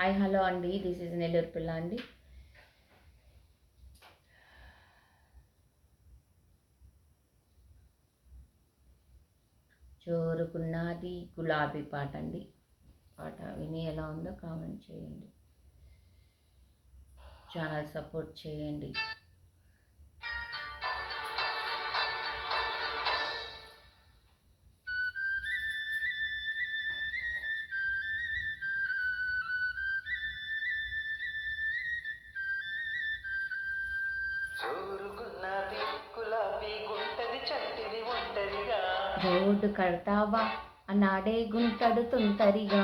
Hi hello అండి. This is Nellore పిల్ల అండి. చోరుకున్నది గులాబీ పాట అండి. పాట విని ఎలా ఉందో కామెంట్ చేయండి. ఛానల్ సపోర్ట్ చేయండి. జోరుగున్నది గులాబీ గుంటది చంటిది ఒంటరిగా. రోడ్డు కడతావా? అన్నాడే గుంటడు తుంటరిగా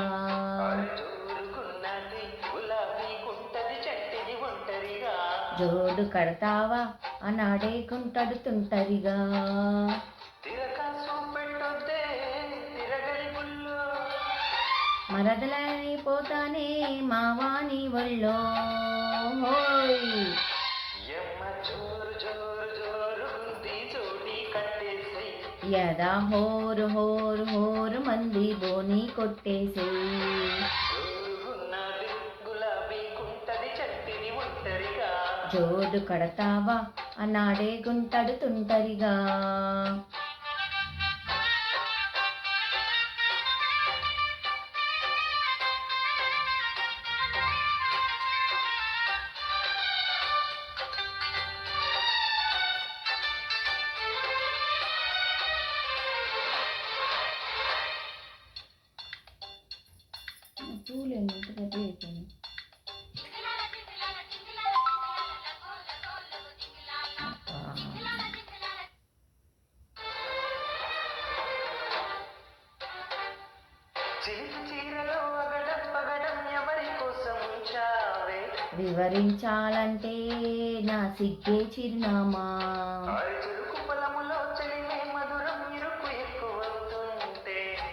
జోరుగున్నది గులాబీ గుంటది చంటిది ఒంటరిగా. జోడు కడతావా? అన్నాడే గుంటడు తుంటరిగా తిరకాసు పెట్టొద్దే తిరగలి గుల్లో మరదలైపోతానే మావాని హోయ్ యదా హోరు హోరు హోరు మంది బోని కొట్టేసే. జోడు కడతావా? అన్నాడే గుంటడు తుంటరిగా పూలు చిలిపి చీరలో ఎవరి కోసం వివరించాలంటే నా సిగ్గే చిరునామా.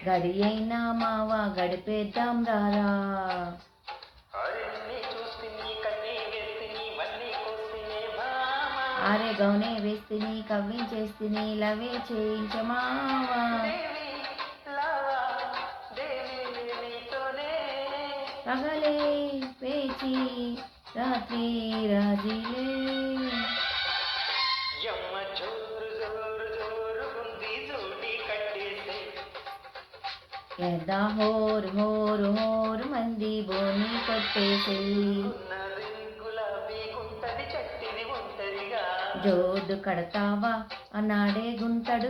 గడి అయినా మావా గడిపేద్దాం రారా. అరే వేస్తిని ఆరే గౌనే వేస్తిని కవ్వించేస్తిని లవే చేయించమావా పగలే పేచి రాత్రి రాజీలే ఎదా హోరు హోరు హోరు మంది బోని కొట్టేసి. జోడు కడతావా? అన్నాడే గుంటడు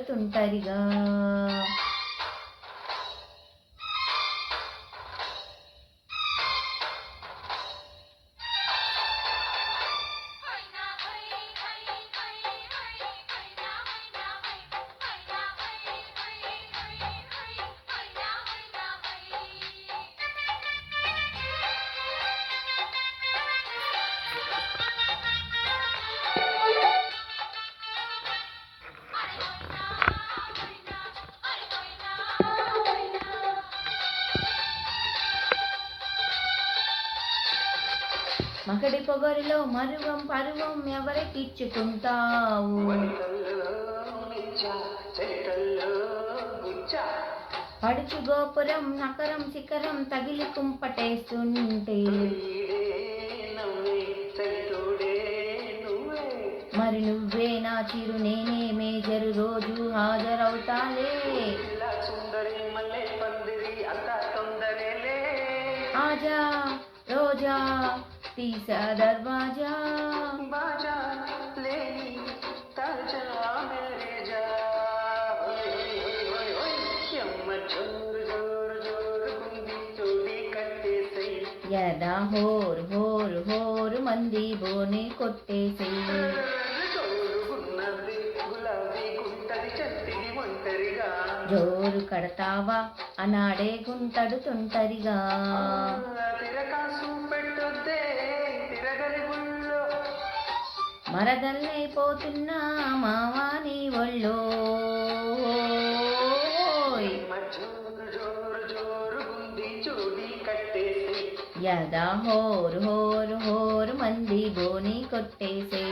మకడి పొగరిలో మరువం పరువం ఎవరికిచ్చుకుంటావు? పడుచు గోపురం నకరం శిఖరం తగిలి కుంపటేస్తుంటే. మరి నువ్వే నా చిరు నేనే మేజరు రోజు హాజరవుతాలే. ఆజా రోజా తీసా దర్వాజా బాజా లేని తాజా మేరే జా యమ్మ జోరు జోరు జోరు గుంది చోడి కట్టేసై యదా హోరు హోరు హోరు మంది బోని కొట్టేసి జోరు కడతావా అనాడే గుంటడు తుంటరిగా మరదల్లైపోతున్నా మావాని ఒళ్ళో యదా హోరు హోరు హోరు మంది బోని కొట్టేసే.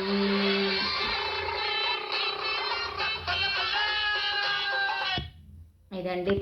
ఇదండి